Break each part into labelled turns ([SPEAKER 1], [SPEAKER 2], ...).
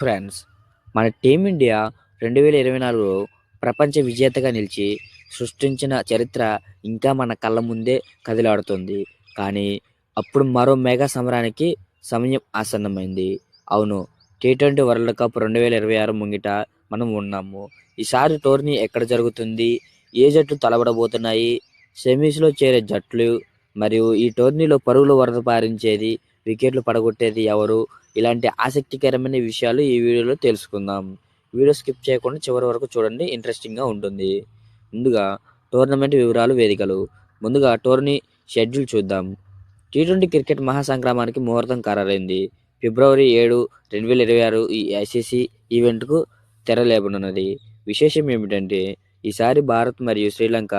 [SPEAKER 1] Friends మన team India రెండు వేల ఇరవై నాలుగులో ప్రపంచ విజేతగా నిలిచి సృష్టించిన చరిత్ర ఇంకా మన కళ్ళ ముందే కదిలాడుతుంది. కానీ అప్పుడు మరో మెగా సమరానికి సమయం ఆసన్నమైంది. అవును టీ ట్వంటీ వరల్డ్ కప్ రెండు వేల ఇరవై ఆరు ముంగిట మనం ఉన్నాము. ఈసారి టోర్నీ ఎక్కడ జరుగుతుంది? ఏ జట్లు తలబడబోతున్నాయి? సెమీస్లో చేరే జట్లు మరియు ఈ టోర్నీలో పరుగులు వరద పారించేది వికెట్లు పడగొట్టేది ఎవరు? ఇలాంటి ఆసక్తికరమైన విషయాలు ఈ వీడియోలో తెలుసుకుందాం. వీడియో స్కిప్ చేయకుండా చివరి వరకు చూడండి ఇంట్రెస్టింగ్గా ఉంటుంది. ముందుగా టోర్నమెంట్ వివరాలు వేదికలు. ముందుగా టోర్నీ షెడ్యూల్ చూద్దాం. టీ ట్వంటీ క్రికెట్ మహాసంగ్రామానికి ముహూర్తం ఖరారైంది. ఫిబ్రవరి ఏడు రెండు వేల ఇరవై ఆరు ఈ ఐసీసీ ఈవెంట్కు తెరలేపనున్నది విశేషం ఏమిటంటే ఈసారి భారత్ మరియు శ్రీలంక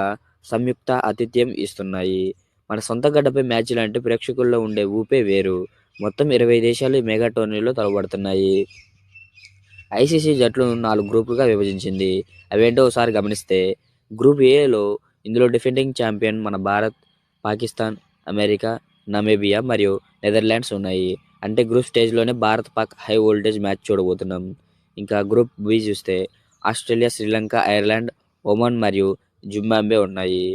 [SPEAKER 1] సంయుక్త ఆతిథ్యం ఇస్తున్నాయి. మన సొంత గడ్డపై మ్యాచ్లు అంటే ప్రేక్షకుల్లో ఉండే ఊపే వేరు. మొత్తం ఇరవై దేశాలు ఈ మెగా టోర్నీలో తలబడుతున్నాయి ఐసీసీ జట్లు నాలుగు గ్రూపులుగా విభజించింది. అవేంటో ఒకసారి గమనిస్తే గ్రూప్ ఏలో ఇందులో డిఫెండింగ్ ఛాంపియన్ మన భారత్ పాకిస్తాన్ అమెరికా నమేబియా మరియు నెదర్లాండ్స్ ఉన్నాయి. అంటే గ్రూప్ స్టేజ్లోనే Bharat Pak high voltage match చూడబోతున్నాం. ఇంకా గ్రూప్ బి చూస్తే ఆస్ట్రేలియా శ్రీలంక ఐర్లాండ్ ఒమన్ మరియు జింబాంబే ఉన్నాయి.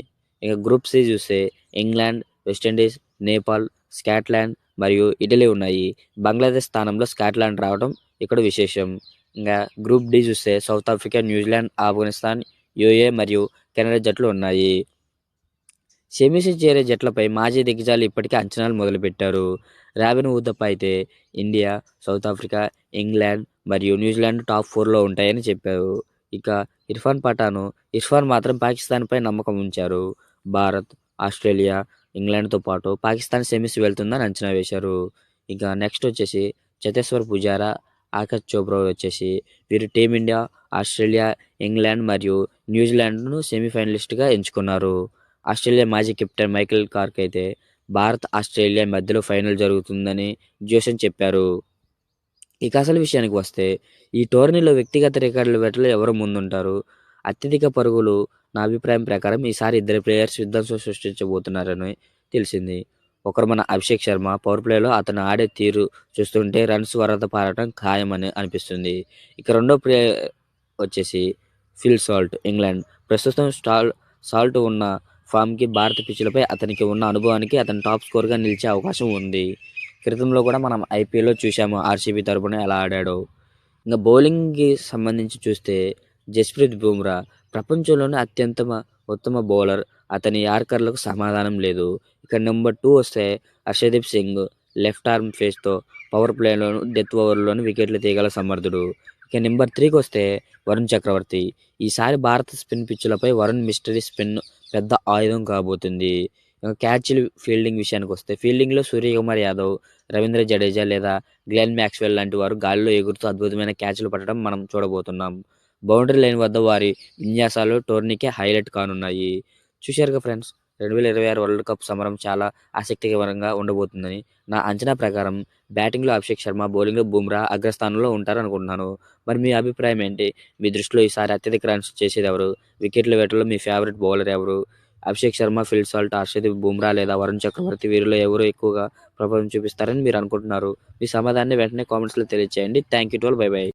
[SPEAKER 1] ఇంకా గ్రూప్ సి చూస్తే England West Indies Nepal Scotland మరియు ఇటలీ ఉన్నాయి. బంగ్లాదేశ్ స్థానంలో స్కాట్లాండ్ రావడం ఇక్కడ విశేషం. ఇంకా గ్రూప్ డి చూస్తే South Africa New Zealand Afghanistan UAE మరియు కెనడా జట్లు ఉన్నాయి. సెమీస్ చేరే జట్లపై మాజీ దిగ్గజాలు ఇప్పటికే అంచనాలు మొదలుపెట్టారు. రాబిన్ ఊదప్ప అయితే ఇండియా సౌత్ ఆఫ్రికా ఇంగ్లాండ్ మరియు న్యూజిలాండ్ టాప్ ఫోర్లో ఉంటాయని చెప్పారు. ఇక ఇర్ఫాన్ పఠాను ఇర్ఫాన్ మాత్రం పాకిస్తాన్పై నమ్మకం ఉంచారు. భారత్ ఆస్ట్రేలియా ఇంగ్లాండ్తో పాటు పాకిస్తాన్ సెమీస్ వెళ్తుందని అంచనా వేశారు. ఇక నెక్స్ట్ వచ్చేసి చతేశ్వర్ పుజారా ఆకాష్ చోప్రా వచ్చేసి వీరు టీమిండియా ఆస్ట్రేలియా ఇంగ్లాండ్ మరియు న్యూజిలాండ్ను సెమీఫైనలిస్ట్గా ఎంచుకున్నారు. ఆస్ట్రేలియా మాజీ కెప్టెన్ మైకేల్ కార్క్ అయితే భారత్ ఆస్ట్రేలియా మధ్యలో ఫైనల్ జరుగుతుందని జోషన్ చెప్పారు. ఇక అసలు విషయానికి వస్తే ఈ టోర్నీలో వ్యక్తిగత రికార్డుల వేటలో ఎవరు ముందుంటారు? అత్యధిక పరుగులు నా అభిప్రాయం ప్రకారం ఈసారి ఇద్దరు ప్లేయర్స్ యుద్ధం సృష్టించబోతున్నారని తెలిసింది. ఒకరు మన అభిషేక్ శర్మ పవర్ ప్లేలో అతను ఆడే తీరు చూస్తుంటే రన్స్ వరద పారడం ఖాయమని అనిపిస్తుంది. ఇక రెండో ప్లేయర్ వచ్చేసి ఫిల్ సాల్ట్ ఇంగ్లాండ్. ప్రస్తుతం స్టాల్ సాల్ట్ ఉన్న ఫామ్కి భారత పిచ్చులపై అతనికి ఉన్న అనుభవానికి అతను టాప్ స్కోర్గా నిలిచే అవకాశం ఉంది. క్రితంలో కూడా మనం ఐపీఎల్లో చూసాము ఆర్సీబీ తరపున ఎలా ఆడాడో. ఇంకా బౌలింగ్కి సంబంధించి చూస్తే జస్ప్రీత్ బుమ్రా ప్రపంచంలోనే అత్యంత ఉత్తమ బౌలర్. అతని యార్కర్లకు సమాధానం లేదు. ఇక నెంబర్ టూ వస్తే హర్షదీప్ సింగ్ లెఫ్ట్ ఆర్మ్ ఫేస్తో పవర్ ప్లేలోను డెత్ ఓవర్లోను వికెట్లు తీయగల సమర్థుడు. ఇక నెంబర్ త్రీకి వస్తే వరుణ్ చక్రవర్తి. ఈసారి భారత స్పిన్ పిచ్చులపై వరుణ్ మిస్టరీ స్పిన్ పెద్ద ఆయుధం కాబోతుంది. క్యాచ్లు ఫీల్డింగ్ విషయానికి వస్తే ఫీల్డింగ్లో సూర్యకుమార్ యాదవ్ రవీంద్ర జడేజా లేదా గ్లెన్ మ్యాక్స్వెల్ లాంటి వారు గాలిలో ఎగురుతూ అద్భుతమైన క్యాచ్లు పట్టడం మనం చూడబోతున్నాం. బౌండరీ లైన్ వద్ద వారి విన్యాసాలు టోర్నీకే హైలైట్ కానున్నాయి. చూశారుగా ఫ్రెండ్స్ రెండు వేల ఇరవై ఆరు వరల్డ్ కప్ సమరం చాలా ఆసక్తికరంగా ఉండబోతుందని నా అంచనా ప్రకారం బ్యాటింగ్లో అభిషేక్ శర్మ బౌలింగ్లో బుమ్రా అగ్రస్థానంలో ఉంటారనుకుంటున్నాను. మరి మీ అభిప్రాయం ఏంటి? మీ దృష్టిలో ఈసారి అత్యధిక రన్స్ చేసేది ఎవరు? వికెట్ల వేటలో మీ ఫేవరెట్ బౌలర్ ఎవరు? అభిషేక్ శర్మ ఫిల్ సాల్ట్ హర్షదీప్ బుమ్రా లేదా వరుణ్ చక్రవర్తి వీరిలో ఎవరు ఎక్కువగా ప్రభావం చూపిస్తారని మీరు అనుకుంటున్నారు? మీ సమాధానాన్ని వెంటనే కామెంట్స్లో తెలియజేయండి thank you to all. Bye bye.